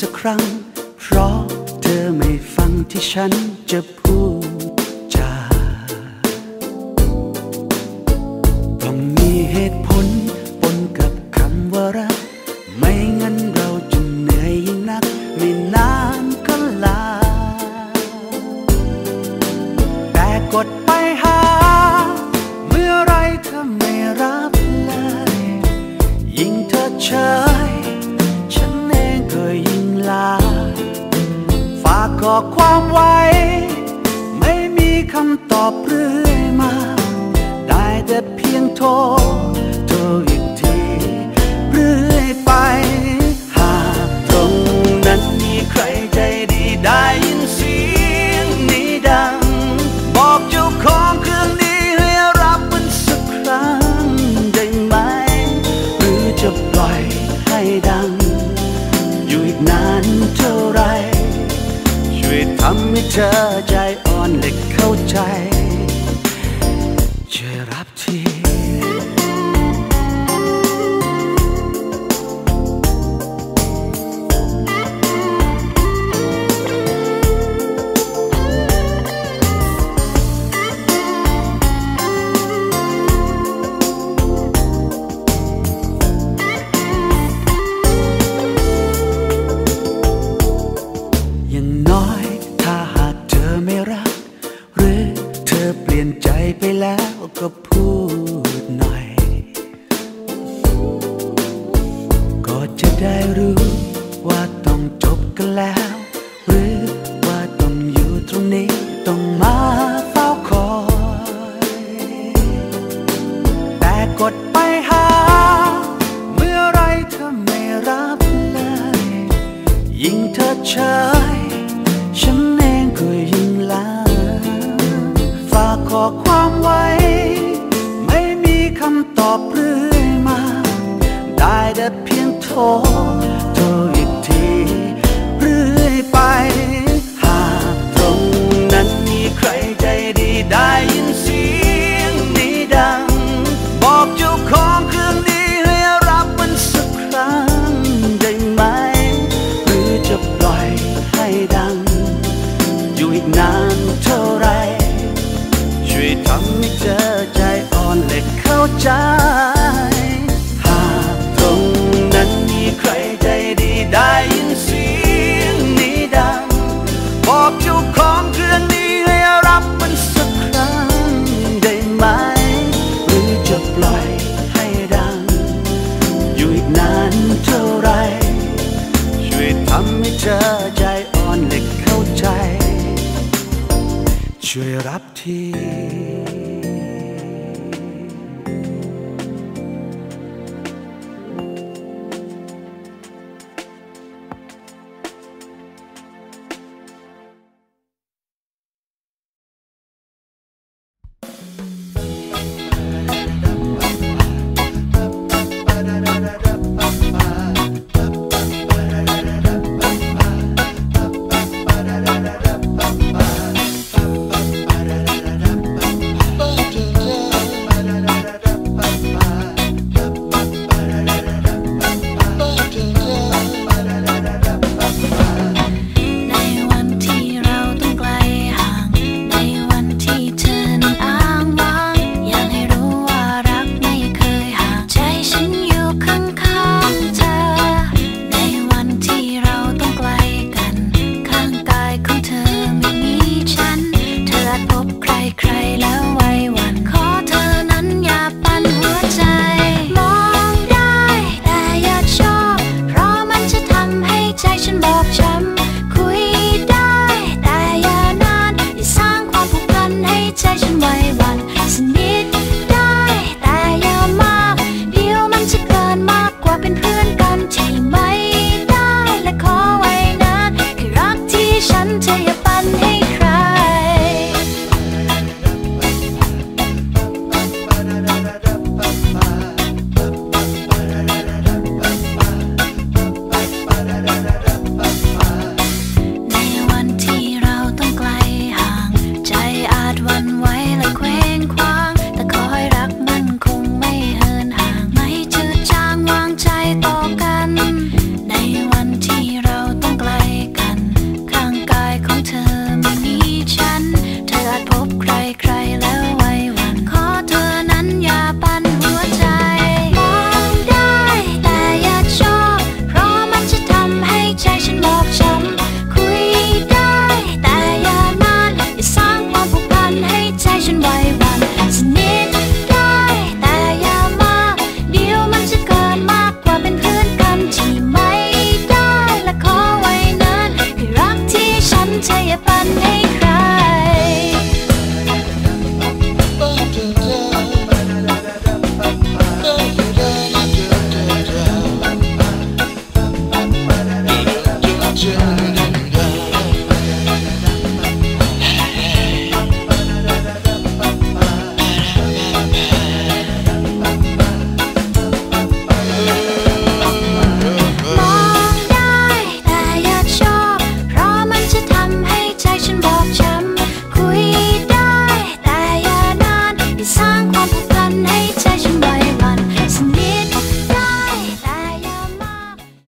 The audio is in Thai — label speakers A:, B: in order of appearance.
A: สักครั้ง เพราะเธอไม่ฟังที่ฉันจะพูดจาต้องมีเหตุผลปนกับคำว่ารัก ไม่งั้นเราจะเหนื่อยยิ่งนัก ไม่นานก็ลา แต่กดไปหา เมื่อไรเธอไม่รับเลย ยิ่งเธอเฉย ขอความไว้ ไม่มีคำตอบเรื่อยมา ได้แต่เพียงโทรโทรอีกที เรื่อยไป หากตรงนั้นมีใครใจดีได้ยินเสียงนี้ดัง บอกเจ้าของเครื่องนี้ให้รับมันสักครั้งได้ไหม หรือจะปล่อยให้ดัง ทำให้เธอใจอ่อนและเข้าใจ นใจไปแล้วก็พูดหน่อย ก็จะได้รู้ว่าต้องจบกันแล้ว หรือว่าต้องอยู่ตรงนี้ต้องมาเฝ้าคอย แต่กดไปหา เมื่อไรเธอไม่รับเลย ยิ่งเธอเฉยฉันเองก็ยิ่ง บอกความไว้ ไม่มีคำตอบเรื่อยมา ได้แต่เพียงโทร ช่วยรับที